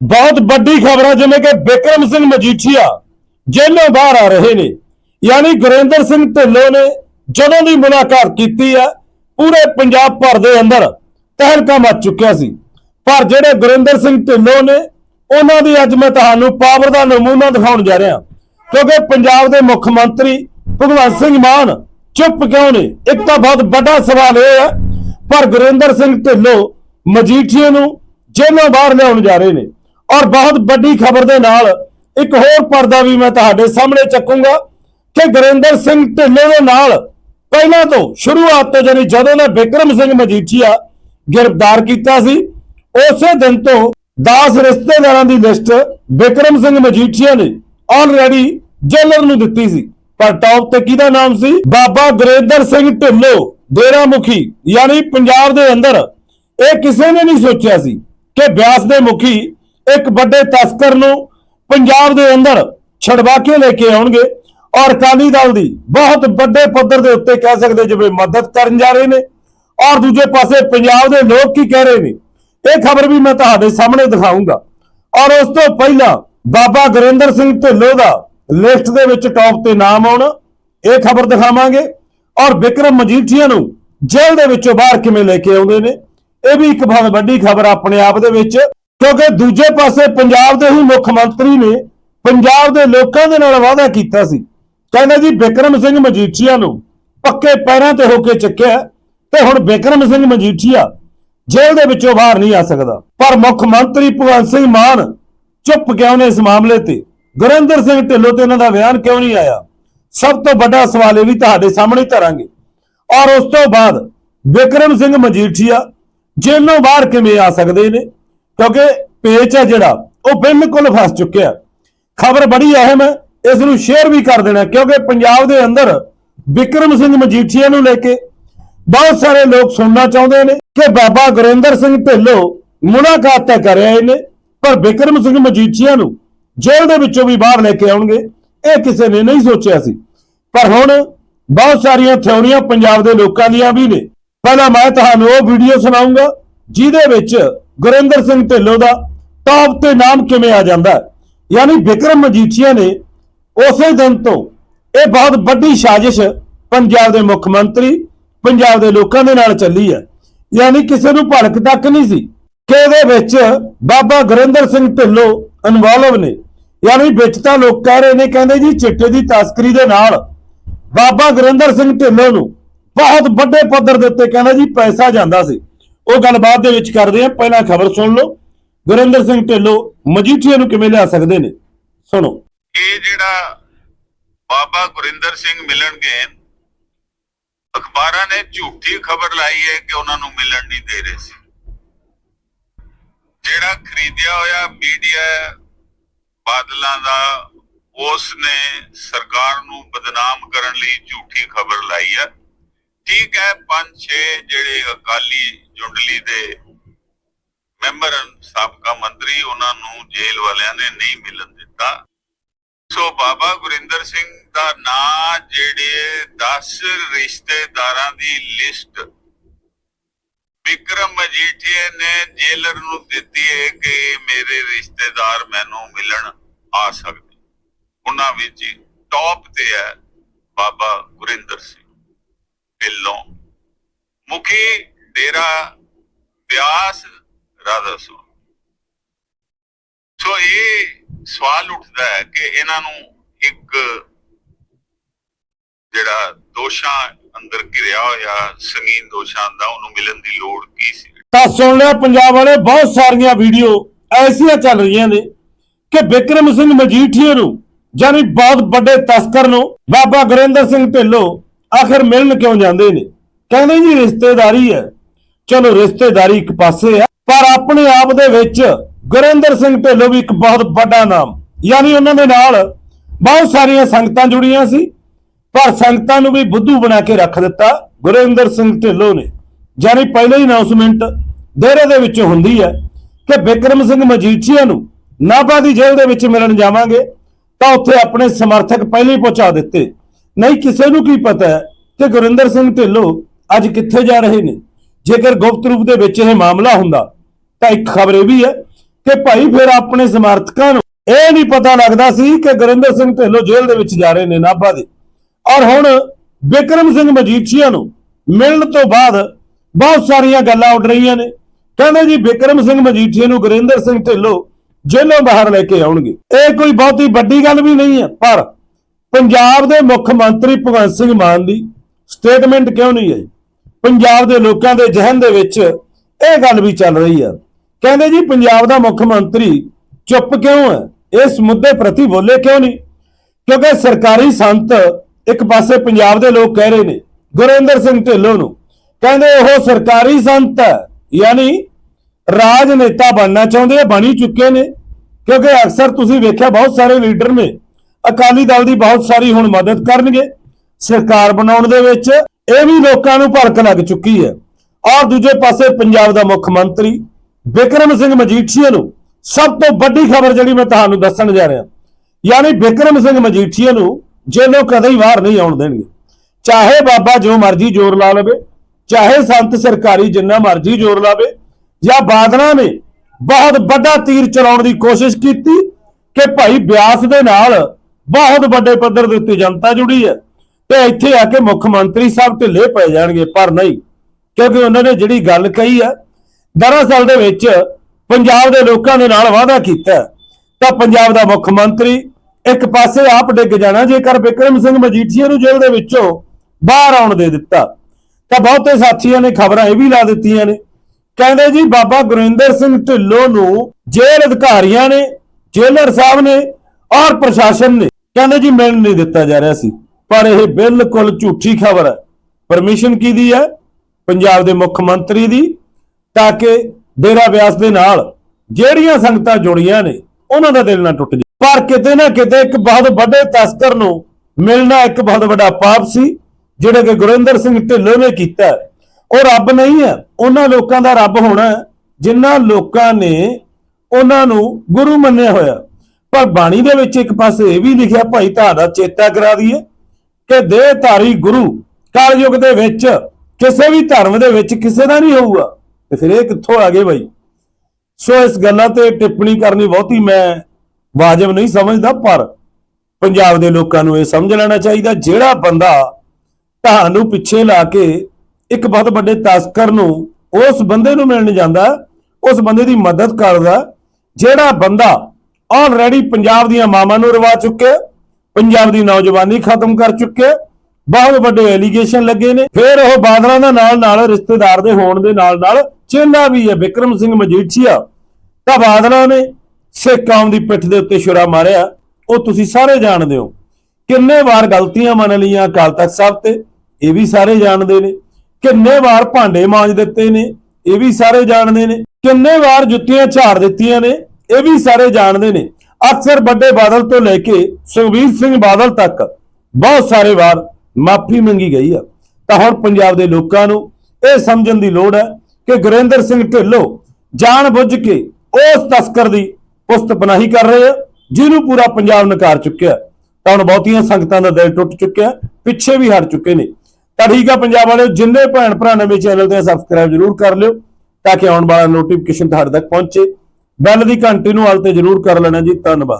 ਬਹੁਤ ਵੱਡੀ ਖਬਰ ਹੈ ਜਿਵੇਂ ਕਿ ਬਿਕਰਮ ਸਿੰਘ ਮਜੀਠੀਆ ਜੇਲ੍ਹੋਂ ਬਾਹਰ ਆ ਰਹੇ ਨੇ। ਯਾਨੀ ਗੁਰਿੰਦਰ ਸਿੰਘ ਢਿੱਲੋਂ ਨੇ ਜਦੋਂ ਦੀ ਮੁਲਾਕਾਤ ਕੀਤੀ ਹੈ ਪੂਰੇ ਪੰਜਾਬ ਭਰ ਦੇ ਅੰਦਰ ਤਹਿਲਕਾ ਮਚ ਚੁੱਕਿਆ ਸੀ। ਪਰ ਜਿਹੜੇ ਗੁਰਿੰਦਰ ਸਿੰਘ ਢਿੱਲੋਂ ਨੇ, ਉਹਨਾਂ ਦੀ ਅੱਜ ਮੈਂ ਤੁਹਾਨੂੰ ਪਾਵਰ ਦਾ ਨਮੂਨਾ ਦਿਖਾਉਣ ਜਾ ਰਿਹਾ। ਕਿਉਂਕਿ ਪੰਜਾਬ ਦੇ ਮੁੱਖ ਮੰਤਰੀ ਭਗਵੰਤ ਸਿੰਘ ਮਾਨ ਚੁੱਪ ਕਿਉਂ ਨੇ? ਇੱਕ ਤਾਂ ਬਹੁਤ ਵੱਡਾ ਸਵਾਲ ਇਹ ਹੈ ਪਰ ਗੁਰਿੰਦਰ ਸਿੰਘ ਢਿੱਲੋਂ ਮਜੀਠੀਏ ਨੂੰ ਜੇਲ੍ਹੋਂ ਬਾਹਰ ਲਿਆਉਣ ਜਾ ਰਹੇ ਨੇ। ਔਰ ਬਹੁਤ ਵੱਡੀ ਖਬਰ ਦੇ ਨਾਲ ਇੱਕ ਹੋਰ ਪਰਦਾ ਵੀ ਮੈਂ ਤੁਹਾਡੇ ਸਾਹਮਣੇ ਚੱਕੂੰਗਾ ਕਿ ਗੁਰਿੰਦਰ ਸਿੰਘ ਢਿੱਲੋਂ ਦੇ ਨਾਲ ਪਹਿਲਾਂ ਤੋਂ ਸ਼ੁਰੂਆਤ ਤੋਂ ਜਾਨੀ ਜਦੋਂ ਨੇ ਬਿਕਰਮ ਸਿੰਘ ਮਜੀਠੀਆ ਗ੍ਰਿਫਤਾਰ ਕੀਤਾ ਸੀ, ਉਸੇ ਦਿਨ ਤੋਂ 10 ਰਿਸ਼ਤੇਦਾਰਾਂ ਦੀ ਲਿਸਟ ਬਿਕਰਮ ਸਿੰਘ ਮਜੀਠੀਆ ਨੇ ਆਲਰੇਡੀ ਜੇਲਰ ਨੂੰ ਦਿੱਤੀ ਸੀ। ਪਰ ਟੌਪ ਤੇ ਕਿਹਦਾ ਨਾਮ ਸੀ? ਬਾਬਾ ਗੁਰਿੰਦਰ ਸਿੰਘ ਢਿੱਲੋਂ ਡੇਰਾ ਮੁਖੀ ਯਾਨੀ ਪੰਜਾਬ ਦੇ ਅੰਦਰ। ਇਹ ਕਿਸੇ ਨੇ ਨਹੀਂ ਸੋਚਿਆ ਸੀ ਕਿ ਬਿਆਸ ਦੇ ਮੁਖੀ ਇੱਕ ਵੱਡੇ ਤਸਕਰ ਨੂੰ ਪੰਜਾਬ ਦੇ ਅੰਦਰ ਛਡਵਾ ਕੇ ਲੈ ਕੇ ਆਉਣਗੇ ਔਰ ਅਕਾਲੀ ਦਲ ਦੀ ਬਹੁਤ ਵੱਡੇ ਪੱਧਰ ਦੇ ਉੱਤੇ ਕਹਿ ਸਕਦੇ ਜਿਵੇਂ ਮਦਦ ਕਰਨ ਜਾ ਰਹੇ ਨੇ ਔਰ ਦੂਜੇ ਪਾਸੇ ਪੰਜਾਬ ਦੇ ਲੋਕ ਕੀ ਕਹਿ ਰਹੇ ਨੇ? ਇਹ ਖਬਰ ਵੀ ਮੈਂ ਤੁਹਾਡੇ ਸਾਹਮਣੇ ਦਿਖਾਉਂਗਾ ਔਰ ਉਸ ਤੋਂ ਪਹਿਲਾਂ ਬਾਬਾ ਗੁਰਿੰਦਰ ਸਿੰਘ ਢਿੱਲੋਂ ਦਾ ਲਿਸਟ ਦੇ ਵਿੱਚ ਟੌਪ ਤੇ ਨਾਮ ਆਉਣਾ, ਇਹ ਖਬਰ ਦਿਖਾਵਾਂਗੇ। ਔਰ ਵਿਕਰਮ ਮਜੀਠੀਆ ਨੂੰ ਜੇਲ੍ਹ ਦੇ ਵਿੱਚੋਂ ਬਾਹਰ ਕਿਵੇਂ ਲੈ ਕੇ ਆਉਂਦੇ ਨੇ? ਇਹ ਵੀ ਇੱਕ ਬਹੁਤ ਵੱਡੀ ਖਬਰ ਆਪਣੇ ਆਪ ਦੇ ਵਿੱਚ। ਕਿਉਂਕਿ ਦੂਜੇ ਪਾਸੇ ਪੰਜਾਬ ਦੇ ਹੀ ਮੁੱਖ ਮੰਤਰੀ ਨੇ ਪੰਜਾਬ ਦੇ ਲੋਕਾਂ ਦੇ ਨਾਲ ਵਾਅਦਾ ਕੀਤਾ ਸੀ। ਕਹਿੰਦਾ ਜੀ ਵਿਕਰਮ ਸਿੰਘ ਮਜੀਠੀਆ ਨੂੰ ਪੱਕੇ ਪੈਰਾਂ ਤੇ ਹੋ ਕੇ ਚੱਕਿਆ ਤੇ ਹੁਣ ਵਿਕਰਮ ਸਿੰਘ ਮਜੀਠੀਆ ਜੇਲ੍ਹ ਦੇ ਵਿੱਚੋਂ ਬਾਹਰ ਨਹੀਂ ਆ ਸਕਦਾ। ਪਰ ਮੁੱਖ ਮੰਤਰੀ ਭਗਵੰਤ ਸਿੰਘ ਮਾਨ ਚੁੱਪ ਕਿਉਂ ਨੇ ਇਸ ਮਾਮਲੇ ਤੇ? ਗੁਰਿੰਦਰ ਸਿੰਘ ਢਿੱਲੋਂ ਤੇ ਇਹਨਾਂ ਦਾ ਬਿਆਨ ਕਿਉਂ ਨਹੀਂ ਆਇਆ? ਸਭ ਤੋਂ ਵੱਡਾ ਸਵਾਲ ਇਹ ਵੀ ਤੁਹਾਡੇ ਸਾਹਮਣੇ ਧਰਾਂਗੇ। ਔਰ ਉਸ ਤੋਂ ਬਾਅਦ ਵਿਕਰਮ ਸਿੰਘ ਮਜੀਠੀਆ ਜੇਲ੍ਹੋਂ ਬਾਹਰ ਕਿਵੇਂ ਆ ਸਕਦੇ ਨੇ? ਕਿਉਂਕਿ ਪੇਚ ਹੈ ਜਿਹੜਾ, ਉਹ ਬਿਲਕੁਲ ਫਸ ਚੁੱਕਿਆ ਖਬਰ ਬੜੀ ਅਹਿਮ ਹੈ, ਇਸ ਨੂੰ ਸ਼ੇਅਰ ਵੀ ਕਰ ਦੇਣਾ ਕਿਉਂਕਿ ਪੰਜਾਬ ਦੇ ਅੰਦਰ ਵਿਕਰਮ ਸਿੰਘ ਮਜੀਠੀਆ ਨੂੰ ਲੈ ਕੇ ਬਹੁਤ ਸਾਰੇ ਲੋਕ ਸੁਣਨਾ ਚਾਹੁੰਦੇ ਨੇ ਕਿ ਬਾਬਾ ਗੁਰਿੰਦਰ ਸਿੰਘ ਢਿੱਲੋਂ ਮੁਲਾਕਾਤ ਤਾਂ ਕਰ ਰਹੇ ਨੇ, ਪਰ ਵਿਕਰਮ ਸਿੰਘ ਮਜੀਠੀਆ ਨੂੰ ਜੇਲ੍ਹ ਦੇ ਵਿੱਚੋਂ ਵੀ ਬਾਹਰ ਲੈ ਕੇ ਆਉਣਗੇ, ਇਹ ਕਿਸੇ ਨੇ ਨਹੀਂ ਸੋਚਿਆ ਸੀ। ਪਰ ਹੁਣ ਬਹੁਤ ਸਾਰੀਆਂ ਥਿਉਰੀਆਂ ਪੰਜਾਬ ਦੇ ਲੋਕਾਂ ਦੀਆਂ ਵੀ ਨੇ। ਪਹਿਲਾਂ ਮੈਂ ਤੁਹਾਨੂੰ ਉਹ ਵੀਡੀਓ ਸੁਣਾਉਂਗਾ, ਜਿਹਦੇ ਵਿੱਚ ਗੁਰਿੰਦਰ ਸਿੰਘ ਢਿੱਲੋਂ ਦਾ ਟੌਪ ਤੇ ਨਾਮ ਕਿਵੇਂ ਆ ਜਾਂਦਾ ਯਾਨੀ ਵਿਕਰਮ ਮਜੀਠੀਆ ਨੇ ਉਸੇ ਦਿਨ ਤੋਂ ਇਹ ਬਹੁਤ ਵੱਡੀ ਸਾਜ਼ਿਸ਼ ਪੰਜਾਬ ਦੇ ਮੁੱਖ ਮੰਤਰੀ, ਪੰਜਾਬ ਦੇ ਲੋਕਾਂ ਦੇ ਨਾਲ ਚੱਲੀ ਹੈ। ਯਾਨੀ ਕਿਸੇ ਨੂੰ ਭੜਕ ਤੱਕ ਨਹੀਂ ਸੀ ਕਿ ਇਹਦੇ ਵਿੱਚ ਬਾਬਾ ਗੁਰਿੰਦਰ ਸਿੰਘ ਢਿੱਲੋਂ ਇਨਵੋਲਵ ਨੇ। ਯਾਨੀ ਵਿੱਚ ਤਾਂ ਲੋਕ ਕਹਿ ਰਹੇ ਨੇ, ਕਹਿੰਦੇ ਜੀ ਚਿੱਟੇ ਦੀ ਤਸਕਰੀ ਦੇ ਨਾਲ ਬਾਬਾ ਗੁਰਿੰਦਰ ਸਿੰਘ ਢਿੱਲੋਂ ਨੂੰ ਬਹੁਤ ਵੱਡੇ ਪੱਧਰ ਦੇ ਉੱਤੇ ਕਹਿੰਦਾ ਜੀ ਪੈਸਾ ਜਾਂਦਾ ਸੀ। ਉਹ ਗੱਲਬਾਤ ਦੇ ਵਿੱਚ ਕਰਦੇ ਆ। ਪਹਿਲਾਂ ਖਬਰ ਸੁਣ ਲਓ। ਗੁਰਿੰਦਰ ਸਿੰਘ ਢਿੱਲੋਂ ਮਜੀਠੀਆ ਨੂੰ ਕਿਵੇਂ ਲਿਆ ਸਕਦੇ ਨੇ? ਸੁਣੋ। ਇਹ ਜਿਹੜਾ ਬਾਬਾ ਗੁਰਿੰਦਰ ਸਿੰਘ ਮਿਲਣਗੇ, ਅਖਬਾਰਾਂ ਨੇ ਝੂਠੀ ਖਬਰ ਲਾਈ ਹੈ ਕਿ ਉਹਨਾਂ ਨੂੰ ਮਿਲਣ ਨਹੀਂ ਦੇ ਰਹੇ ਸੀ। ਜਿਹੜਾ ਖਰੀਦਿਆ ਹੋਇਆ ਮੀਡੀਆ ਬਾਦਲਾਂ ਦਾ, ਉਸ ਨੇ ਸਰਕਾਰ ਨੂੰ ਬਦਨਾਮ ਕਰਨ ਲਈ ਝੂਠੀ ਖਬਰ ਲਾਈ ਹੈ। ਠੀਕ ਹੈ, ਪੰਜ, ਛੇ ਜਿਹੜੇ ਅਕਾਲੀ ਜੁੰਡਲੀ ਦੇ ਮੈਂਬਰ ਸਾਬਕਾ ਮੰਤਰੀ, ਉਹਨਾਂ ਨੂੰ ਜੇਲ੍ਹ ਵਾਲਿਆਂ ਨੇ ਨਹੀਂ ਮਿਲਣ ਦਿੱਤਾ। ਸੋ ਬਾਬਾ ਗੁਰਿੰਦਰ ਸਿੰਘ ਦਾ ਨਾਂ, ਜਿਹੜੇ 10 ਰਿਸ਼ਤੇਦਾਰਾਂ ਦੀ ਲਿਸਟ ਵਿਕਰਮ ਮਜੀਠੀਏ ਨੇ ਜੇਲਰ ਨੂੰ ਦਿੱਤੀ ਹੈ ਕਿ ਮੇਰੇ ਰਿਸ਼ਤੇਦਾਰ ਮੈਨੂੰ ਮਿਲਣ ਆ ਸਕਦੇ। ਉਹਨਾਂ ਵਿੱਚ ਟੌਪ ਤੇ ਹੈ ਬਾਬਾ ਗੁਰਿੰਦਰ ਸਿੰਘ। ਢਿੱਲੋਂ। ਮੁਖੀ ਡੇਰਾ ਬਿਆਸ ਰਾਧਾ ਸੋ ਸੋ ਇਹ ਸਵਾਲ ਉੱਠਦਾ ਹੈ ਕਿ ਇਹਨਾਂ ਨੂੰ ਇੱਕ ਜਿਹੜਾ ਦੋਸ਼ਾਂ ਅੰਦਰ ਘਿਰਿਆ ਹੋਇਆ, ਸੰਗੀਨ ਦੋਸ਼ਾਂ ਦਾ ਉਹਨੂੰ ਮਿਲਣ ਦੀ ਲੋੜ ਕੀ ਸੀ? ਤਾਂ ਸੁਣ ਲਿਆ ਪੰਜਾਬ ਵਾਲੇ, ਬਹੁਤ ਸਾਰੀਆਂ ਵੀਡੀਓ ਐਸੀਆਂ ਚੱਲ ਰਹੀਆਂ ਨੇ ਕਿ ਵਿਕਰਮ ਸਿੰਘ ਮਜੀਠੀਆ ਨੂੰ ਜਾਨੀ ਬਹੁਤ ਵੱਡੇ ਤਸਕਰ ਨੂੰ, ਬਾਬਾ ਗੁਰਿੰਦਰ ਸਿੰਘ ਢਿੱਲੋਂ ਆਖਰ ਮਿਲਣ ਕਿਉਂ ਜਾਂਦੇ ਨੇ? ਕਹਿੰਦੇ ਜੀ ਰਿਸ਼ਤੇਦਾਰੀ ਹੈ। ਚਲੋ ਰਿਸ਼ਤੇਦਾਰੀ ਇੱਕ ਪਾਸੇ ਹੈ ਪਰ ਆਪਣੇ ਆਪ ਦੇ ਵਿੱਚ ਗੁਰਿੰਦਰ ਸਿੰਘ ਢਿੱਲੋਂ ਵੀ ਇੱਕ ਬਹੁਤ ਵੱਡਾ ਨਾਮ। ਯਾਨੀ ਉਹਨਾਂ ਦੇ ਨਾਲ ਬਹੁਤ ਸਾਰੀਆਂ ਸੰਗਤਾਂ ਜੁੜੀਆਂ ਸੀ, ਪਰ ਸੰਗਤਾਂ ਨੂੰ ਵੀ ਬੁੱਧੂ ਬਣਾ ਕੇ ਰੱਖ ਦਿੱਤਾ ਗੁਰਿੰਦਰ ਸਿੰਘ ਢਿੱਲੋਂ ਨੇ। ਜਾਨੀ ਪਹਿਲੇ ਹੀ ਅਨਾਉਂਸਮੈਂਟ ਦੇਰੇ ਦੇ ਵਿੱਚ ਹੁੰਦੀ ਹੈ ਕਿ ਬਿਕਰਮ ਸਿੰਘ ਮਜੀਠੀਆ ਨੂੰ ਨਾਭਾ ਦੀ ਜੇਲ੍ਹ ਦੇ ਵਿੱਚ ਮਿਲਣ ਜਾਵਾਂਗੇ, ਤਾਂ ਉੱਥੇ ਆਪਣੇ ਸਮਰਥਕ ਪਹਿਲੇ ਹੀ ਪਹੁੰਚਾ ਦਿੱਤੇ। ਨਹੀਂ, ਕਿਸੇ ਨੂੰ ਕੀ ਪਤਾ ਹੈ ਕਿ ਗੁਰਿੰਦਰ ਸਿੰਘ ਢਿੱਲੋਂ ਅੱਜ ਕਿੱਥੇ ਜਾ ਰਹੇ ਨੇ? ਜੇਕਰ ਗੁਪਤ ਰੂਪ ਦੇ ਵਿੱਚ ਇਹ ਮਾਮਲਾ ਹੁੰਦਾ, ਤਾਂ ਇੱਕ ਖਬਰ ਇਹ ਵੀ ਹੈ ਕਿ ਭਾਈ ਫਿਰ ਆਪਣੇ ਸਮਰਥਕਾਂ ਨੂੰ ਇਹ ਨਹੀਂ ਪਤਾ ਲੱਗਦਾ ਸੀ ਕਿ ਗੁਰਿੰਦਰ ਸਿੰਘ ਢਿੱਲੋਂ ਜੇਲ੍ਹ ਦੇ ਵਿੱਚ ਜਾ ਰਹੇ ਨੇ ਨਾਭਾ ਦੇ। ਔਰ ਹੁਣ ਵਿਕਰਮ ਸਿੰਘ ਮਜੀਠੀਆ ਨੂੰ ਮਿਲਣ ਤੋਂ ਬਾਅਦ ਬਹੁਤ ਸਾਰੀਆਂ ਗੱਲਾਂ ਉੱਡ ਰਹੀਆਂ ਨੇ। ਕਹਿੰਦੇ ਜੀ, ਵਿਕਰਮ ਸਿੰਘ ਮਜੀਠੀਆ ਨੂੰ ਗੁਰਿੰਦਰ ਸਿੰਘ ਢਿੱਲੋਂ ਜੇਲ੍ਹੋਂ ਬਾਹਰ ਲੈ ਕੇ ਆਉਣਗੇ। ਇਹ ਕੋਈ ਬਹੁਤੀ ਵੱਡੀ ਗੱਲ ਵੀ ਨਹੀਂ ਹੈ, ਪਰ ਪੰਜਾਬ ਦੇ ਮੁੱਖ ਮੰਤਰੀ ਭਗਵੰਤ ਸਿੰਘ ਮਾਨ ਦੀ ਸਟੇਟਮੈਂਟ ਕਿਉਂ ਨਹੀਂ ਆਈ? ਪੰਜਾਬ ਦੇ ਲੋਕਾਂ ਦੇ ਜ਼ਿਹਨ ਦੇ ਵਿੱਚ ਇਹ ਗੱਲ ਵੀ ਚੱਲ ਰਹੀ ਆ। ਕਹਿੰਦੇ ਜੀ, ਪੰਜਾਬ ਦਾ ਮੁੱਖ ਮੰਤਰੀ ਚੁੱਪ ਕਿਉਂ ਹੈ ਇਸ ਮੁੱਦੇ ਪ੍ਰਤੀ ਬੋਲੇ ਕਿਉਂ ਨਹੀਂ? ਕਿਉਂਕਿ ਸਰਕਾਰੀ ਸੰਤ ਇੱਕ ਪਾਸੇ ਪੰਜਾਬ ਦੇ ਲੋਕ ਕਹਿ ਰਹੇ ਨੇ, ਗੁਰਿੰਦਰ ਸਿੰਘ ਢਿੱਲੋਂ ਨੂੰ। ਕਹਿੰਦੇ ਉਹ ਸਰਕਾਰੀ ਸੰਤ ਹੈ ਯਾਨੀ ਰਾਜਨੇਤਾ ਬਣਨਾ ਚਾਹੁੰਦੇ ਆ, ਬਣੀ ਚੁੱਕੇ ਨੇ। ਕਿਉਂਕਿ ਅਕਸਰ ਤੁਸੀਂ ਵੇਖਿਆ ਬਹੁਤ ਸਾਰੇ ਲੀਡਰ ਨੇ ਅਕਾਲੀ ਦਲ ਦੀ ਬਹੁਤ ਸਾਰੀ ਹੁਣ ਮਦਦ ਕਰਨਗੇ। ਸਰਕਾਰ ਬਣਾਉਣ ਦੇ ਵਿੱਚ ਇਹ ਵੀ ਲੋਕਾਂ ਨੂੰ ਭੜਕ ਲੱਗ ਚੁੱਕੀ ਹੈ। ਔਰ ਦੂਜੇ ਪਾਸੇ ਪੰਜਾਬ ਦਾ ਮੁੱਖ ਮੰਤਰੀ ਵਿਕਰਮ ਸਿੰਘ ਮਜੀਠੀਆ ਨੂੰ ਸਭ ਤੋਂ ਵੱਡੀ ਖਬਰ ਜਿਹੜੀ ਮੈਂ ਤੁਹਾਨੂੰ ਦੱਸਣ ਜਾ ਰਿਹਾ। ਯਾਨੀ ਵਿਕਰਮ ਸਿੰਘ ਮਜੀਠੀਆ ਨੂੰ ਜੇਲੋਂ ਕਦੇ ਹੀ ਬਾਹਰ ਨਹੀਂ ਆਉਣ ਦੇਣਗੇ। ਚਾਹੇ ਬਾਬਾ ਜੋ ਮਰਜ਼ੀ ਜ਼ੋਰ ਲਾ ਲਵੇ, ਚਾਹੇ ਸੰਤ ਸਰਕਾਰੀ ਜਿੰਨਾ ਮਰਜ਼ੀ ਜ਼ੋਰ ਲਾਵੇ, ਜਾਂ ਬਾਦਲਾਂ ਨੇ ਬਹੁਤ ਵੱਡਾ ਤੀਰ ਚਲਾਉਣ ਦੀ ਕੋਸ਼ਿਸ਼ ਕੀਤੀ ਕਿ ਭਾਈ ਬਿਆਸ ਦੇ ਨਾਲ ਬਹੁਤ ਵੱਡੇ ਪੱਧਰ ਦੇ ਉੱਤੇ ਜਨਤਾ ਜੁੜੀ ਹੈ ਤੇ ਇੱਥੇ ਆ ਕੇ ਮੁੱਖ ਮੰਤਰੀ ਸਾਹਿਬ ਢਿੱਲੇ ਪੈ ਜਾਣਗੇ, ਪਰ ਨਹੀਂ, ਕਿਉਂਕਿ ਉਹਨਾਂ ਨੇ ਜਿਹੜੀ ਗੱਲ ਕਹੀ ਹੈ ਦਰਅਸਲ ਦੇ ਵਿੱਚ ਪੰਜਾਬ ਦੇ ਲੋਕਾਂ ਦੇ ਨਾਲ ਵਾਅਦਾ ਕੀਤਾ ਤਾਂ ਪੰਜਾਬ ਦਾ ਮੁੱਖ ਮੰਤਰੀ ਇੱਕ ਪਾਸੇ ਆਪ ਡਿੱਗ ਜਾਣਾ, ਜੇਕਰ ਬਿਕਰਮ ਸਿੰਘ ਮਜੀਠੀਆ ਨੂੰ ਜੇਲ੍ਹ ਦੇ ਵਿੱਚੋਂ ਬਾਹਰ ਆਉਣ ਦੇ ਦਿੱਤਾ, ਤਾਂ ਬਹੁਤੇ ਸਾਥੀਆਂ ਨੇ ਖਬਰਾਂ ਇਹ ਵੀ ਲਾ ਦਿੱਤੀਆਂ ਨੇ, ਕਹਿੰਦੇ ਜੀ ਬਾਬਾ ਗੁਰਿੰਦਰ ਸਿੰਘ ਢਿੱਲੋਂ ਨੂੰ ਜੇਲ੍ਹ ਅਧਿਕਾਰੀਆਂ ਨੇ, ਜੇਲਰ ਸਾਹਿਬ ਨੇ ਔਰ ਪ੍ਰਸ਼ਾਸਨ ਨੇ ਕਹਿੰਦੇ ਜੀ ਮਿਲਣ ਨਹੀਂ ਦਿੱਤਾ ਜਾ ਰਿਹਾ ਸੀ ਪਰ ਇਹ ਬਿਲਕੁਲ ਝੂਠੀ ਖਬਰ ਹੈ। ਪਰਮਿਸ਼ਨ ਕਿਹਦੀ ਹੈ? ਪੰਜਾਬ ਦੇ ਮੁੱਖ ਮੰਤਰੀ ਦੀ ਤਾਂ ਕਿ ਡੇਰਾ ਬਿਆਸ ਦੇ ਨਾਲ ਜਿਹੜੀਆਂ ਸੰਗਤਾਂ ਜੁੜੀਆਂ ਨੇ ਉਹਨਾਂ ਦਾ ਦਿਲ ਨਾ ਟੁੱਟ ਜਾਵੇ। ਪਰ ਕਿਤੇ ਨਾ ਕਿਤੇ ਇੱਕ ਬਹੁਤ ਵੱਡੇ ਤਸਕਰ ਨੂੰ ਮਿਲਣਾ ਇੱਕ ਬਹੁਤ ਵੱਡਾ ਪਾਪ ਸੀ ਜਿਹੜਾ ਕਿ ਗੁਰਿੰਦਰ ਸਿੰਘ ਢਿੱਲੋਂ ਨੇ ਕੀਤਾ। ਉਹ ਰੱਬ ਨਹੀਂ ਹੈ ਉਹਨਾਂ ਲੋਕਾਂ ਦਾ ਰੱਬ ਹੋਣਾ ਹੈ, ਜਿਨ੍ਹਾਂ ਲੋਕਾਂ ਨੇ ਉਹਨਾਂ ਨੂੰ ਗੁਰੂ ਮੰਨਿਆ ਹੋਇਆ। ਪਰ ਬਾਣੀ ਦੇ ਵਿੱਚ ਇੱਕ ਪਾਸੇ ਇਹ ਵੀ ਲਿਖਿਆ, ਭਾਈ ਤੁਹਾਡਾ ਚੇਤਾ ਕਰਾ ਦਈਏ ਕਿ ਦੇਹਧਾਰੀ ਗੁਰੂ ਕਲਯੁਗ ਦੇ ਵਿੱਚ ਕਿਸੇ ਵੀ ਧਰਮ ਦੇ ਵਿੱਚ ਕਿਸੇ ਦਾ ਨਹੀਂ ਹੋਊਗਾ। ਤੇ ਫਿਰ ਇਹ ਕਿੱਥੋਂ ਆ ਗਏ ਬਾਈ? ਸੋ ਇਸ ਗੱਲਾਂ ਤੇ ਟਿੱਪਣੀ ਕਰਨੀ ਬਹੁਤੀ ਮੈਂ ਵਾਜਬ ਨਹੀਂ ਸਮਝਦਾ, ਪਰ ਪੰਜਾਬ ਦੇ ਲੋਕਾਂ ਨੂੰ ਇਹ ਸਮਝ ਲੈਣਾ ਚਾਹੀਦਾ, ਜਿਹੜਾ ਬੰਦਾ ਤੁਹਾਨੂੰ ਪਿੱਛੇ ਲਾ ਕੇ ਇੱਕ ਬਹੁਤ ਵੱਡੇ ਤਸਕਰ ਨੂੰ ਉਸ ਬੰਦੇ ਨੂੰ ਮਿਲਣ ਜਾਂਦਾ, ਉਸ ਬੰਦੇ ਦੀ ਮਦਦ ਕਰਦਾ, ਜਿਹੜਾ ਬੰਦਾ ਆਲਰੇਡੀ ਪੰਜਾਬ ਦੀਆਂ ਮਾਵਾਂ ਨੂੰ ਰਵਾ ਚੁੱਕਿਆ ਪੰਜਾਬ ਦੀ ਨੌਜਵਾਨੀ ਖਤਮ ਕਰ ਚੁੱਕਿਆ ਬਹੁਤ ਵੱਡੇ ਐਲੀਗੇਸ਼ਨ ਲੱਗੇ ਨੇ। ਫਿਰ ਉਹ ਬਾਦਲਾਂ ਦਾ ਨਾਲ ਨਾਲ ਰਿਸ਼ਤੇਦਾਰ ਦੇ ਹੋਣ ਦੇ ਨਾਲ ਨਾਲ ਚੇਲਾ ਵੀ ਹੈ, ਵਿਕਰਮ ਸਿੰਘ ਮਜੀਠੀਆ। ਤਾਂ ਬਾਦਲਾਂ ਨੇ ਸਿੱਖ ਕੌਮ ਦੀ ਪਿੱਠ ਦੇ ਉੱਤੇ ਛੁਰਾ ਮਾਰਿਆ। ਉਹ ਤੁਸੀਂ ਸਾਰੇ ਜਾਣਦੇ ਹੋ। ਕਿੰਨੇ ਵਾਰ ਗਲਤੀਆਂ ਮੰਨ ਲਈਆਂ ਅਕਾਲ ਤਖਤ ਸਾਹਿਬ ਤੇ, ਇਹ ਵੀ ਸਾਰੇ ਜਾਣਦੇ ਨੇ। ਕਿੰਨੇ ਵਾਰ ਭਾਂਡੇ ਮਾਂਜ ਦਿੱਤੇ ਨੇ, ਇਹ ਵੀ ਸਾਰੇ ਜਾਣਦੇ ਨੇ। ਕਿੰਨੇ ਵਾਰ ਜੁੱਤੀਆਂ ਝਾੜ ਦਿੱਤੀਆਂ ਨੇ ਇਹ ਵੀ ਸਾਰੇ ਜਾਣਦੇ ਨੇ, ਅਕਸਰ ਵੱਡੇ ਬਾਦਲ ਤੋਂ ਲੈ ਕੇ ਸੁਖਬੀਰ ਸਿੰਘ ਬਾਦਲ ਤੱਕ ਬਹੁਤ ਸਾਰੇ ਵਾਰ ਮਾਫੀ ਮੰਗੀ ਗਈ ਆ। ਤਾਂ ਹੁਣ ਪੰਜਾਬ ਦੇ ਲੋਕਾਂ ਨੂੰ ਇਹ ਸਮਝਣ ਦੀ ਲੋੜ ਹੈ ਕਿ ਗੁਰਿੰਦਰ ਸਿੰਘ ਢਿੱਲੋਂ ਜਾਣ ਬੁੱਝ ਕੇ ਉਸ ਤਸਕਰ ਦੀ ਪੁਸਤ ਪਨਾਹੀ ਕਰ ਰਹੇ ਆ, ਜਿਹਨੂੰ ਪੂਰਾ ਪੰਜਾਬ ਨਕਾਰ ਚੁੱਕਿਆ ਤਾਂ ਹੁਣ ਬਹੁਤੀਆਂ ਸੰਗਤਾਂ ਦਾ ਦਿਲ ਟੁੱਟ ਚੁੱਕਿਆ ਪਿੱਛੇ ਵੀ ਹਟ ਚੁੱਕੇ ਨੇ। ਤਾਂ ਠੀਕ ਆ ਪੰਜਾਬ ਵਾਲਿਓ, ਜਿੰਨੇ ਭੈਣ ਭਰਾ ਨਵੇਂ ਚੈਨਲ ਤੇ ਸਬਸਕ੍ਰਾਈਬ ਜਰੂਰ ਕਰ ਲਿਓ, ਤਾਂ ਕਿ ਆਉਣ ਵਾਲਾ ਨੋਟੀਫਿਕੇਸ਼ਨ ਤੁਹਾਡੇ ਤੱਕ ਪਹੁੰਚੇ। ਬੈਲ ਦੀ ਘੰਟੀ ਨੂੰ ਅਲ ਤੇ ਜਰੂਰ ਕਰ ਲੈਣਾ ਜੀ ਧੰਨਵਾਦ।